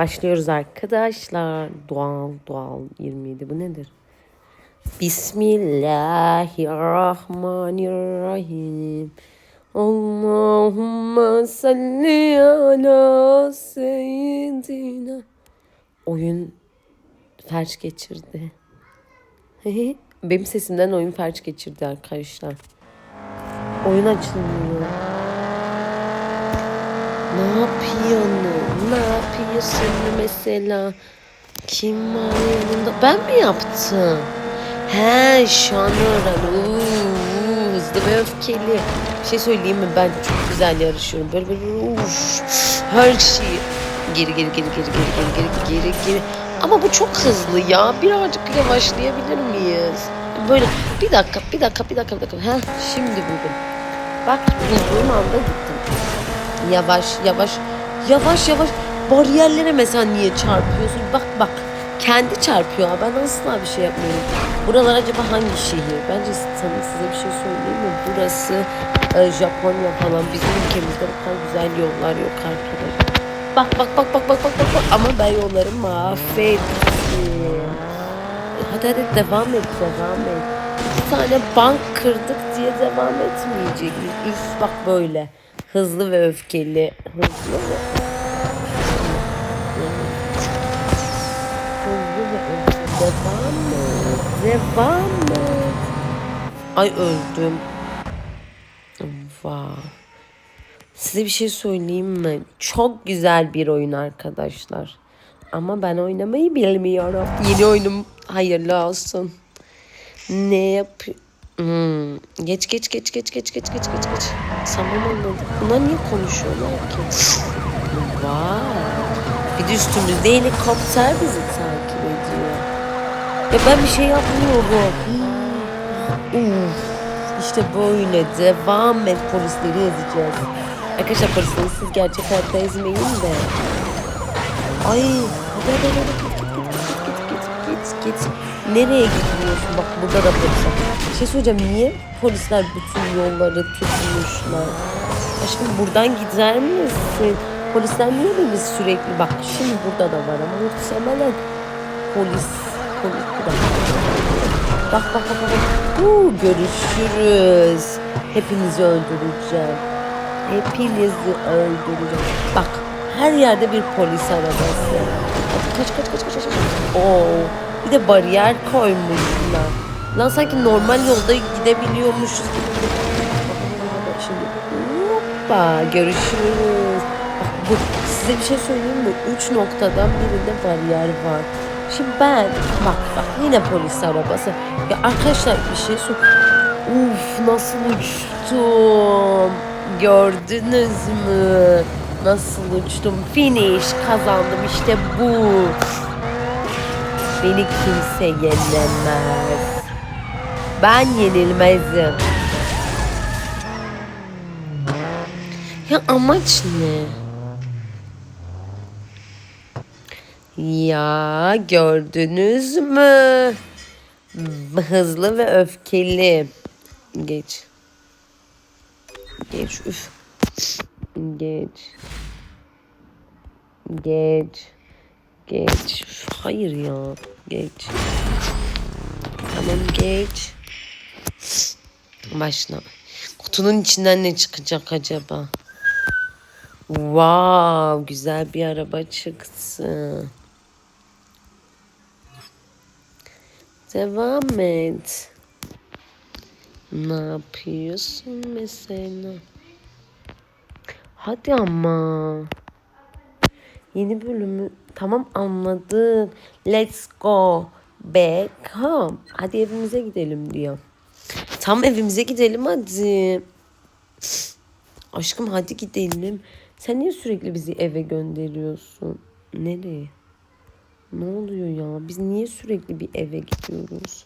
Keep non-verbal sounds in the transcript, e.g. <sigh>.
Başlıyoruz arkadaşlar. Doğal doğal 27 bu nedir? Bismillahirrahmanirrahim. Allahümme salli ala seyyidina. Oyun felç geçirdi. <laughs> Benim sesimden oyun felç geçirdi arkadaşlar. Oyun açılmıyor. Ne yapıyorsun? Ne yapıyorsun mesela? Kim var yanında? Ben mi yaptım? He şu an öğren. Hızlı ve öfkeli. Bir şey söyleyeyim mi? Ben çok güzel yarışıyorum. Böyle böyle uf, her şeyi. Geri geri geri geri geri geri geri geri geri. Ama bu çok hızlı ya. Birazcık yavaşlayabilir miyiz? Böyle bir dakika bir dakika bir dakika bir dakika. Heh, şimdi buldum. Bak bulduğum anda gittim. Yavaş yavaş yavaş yavaş bariyerlere mesela niye çarpıyorsun? Bak bak kendi çarpıyor. Ben asla bir şey yapmıyorum. Buralar acaba hangi şehir? Bence sana size bir şey söyleyeyim mi? Burası e, Japonya falan. Bizim ülkemizde bu kadar güzel yollar yok arkadaşlar. Bak bak bak bak bak bak bak. Ama ben yolları mahvettim. Hadi hadi devam et devam et. Bir tane bank kırdık diye devam etmeyecek. Üf bak böyle. Hızlı ve öfkeli. Hızlı ve Hızlı ve öfkeli. Devam et. Devam et. Ay öldüm. Vay. Size bir şey söyleyeyim mi? Çok güzel bir oyun arkadaşlar. Ama ben oynamayı bilmiyorum. Yeni oyunum hayırlı olsun. Ne yapıyor? Hmm. Geç geç geç geç geç geç geç geç geç. Tamam anladım. Bunlar niye konuşuyorlar ki? <laughs> Vay. Bir de üstümüzde helikopter bizi takip ediyor. Ya ben bir şey yapmıyorum. Uf. İşte böyle devam et polisleri ezeceğiz. Arkadaşlar polisleri siz gerçek hayatta ezmeyin de. Ay hadi hadi hadi git git git git git git. Nereye gidiyorsun? Bak burada da polis var. Şey söyleyeceğim. Niye polisler bütün yolları tutmuşlar? Aşkım buradan gider misin? Polisler niye beni sürekli... Bak şimdi burada da var ama muhtemelen polis... Polis dakika. Bak bak bak bak. Huu, görüşürüz. Hepinizi öldüreceğim. Hepinizi öldüreceğim. Bak her yerde bir polis arabası. Kaç kaç kaç kaç kaç. kaç. Oo. Bir de bariyer koymuşlar. Lan sanki normal yolda gidebiliyormuşuz gibi. Şimdi hoppa görüşürüz. Bak bu size bir şey söyleyeyim mi? Üç noktadan birinde bariyer var. Şimdi ben bak bak yine polis arabası. Ya arkadaşlar bir şey sor. Uf nasıl uçtum. Gördünüz mü? Nasıl uçtum? Finish kazandım işte bu. Beni kimse yenemez. Ben yenilmezim. Ya amaç ne? Ya gördünüz mü? Hızlı ve öfkeli. Geç. Geç üf. Geç. Geç. Geç. Hayır ya. Geç. Tamam geç. Başla. Kutunun içinden ne çıkacak acaba? Wow, güzel bir araba çıktı. Devam et. Ne yapıyorsun mesela? Hadi ama. Yeni bölümü tamam anladım. Let's go back home. Hadi evimize gidelim diyor. Tam evimize gidelim hadi. Aşkım hadi gidelim. Sen niye sürekli bizi eve gönderiyorsun? Nereye? Ne oluyor ya? Biz niye sürekli bir eve gidiyoruz?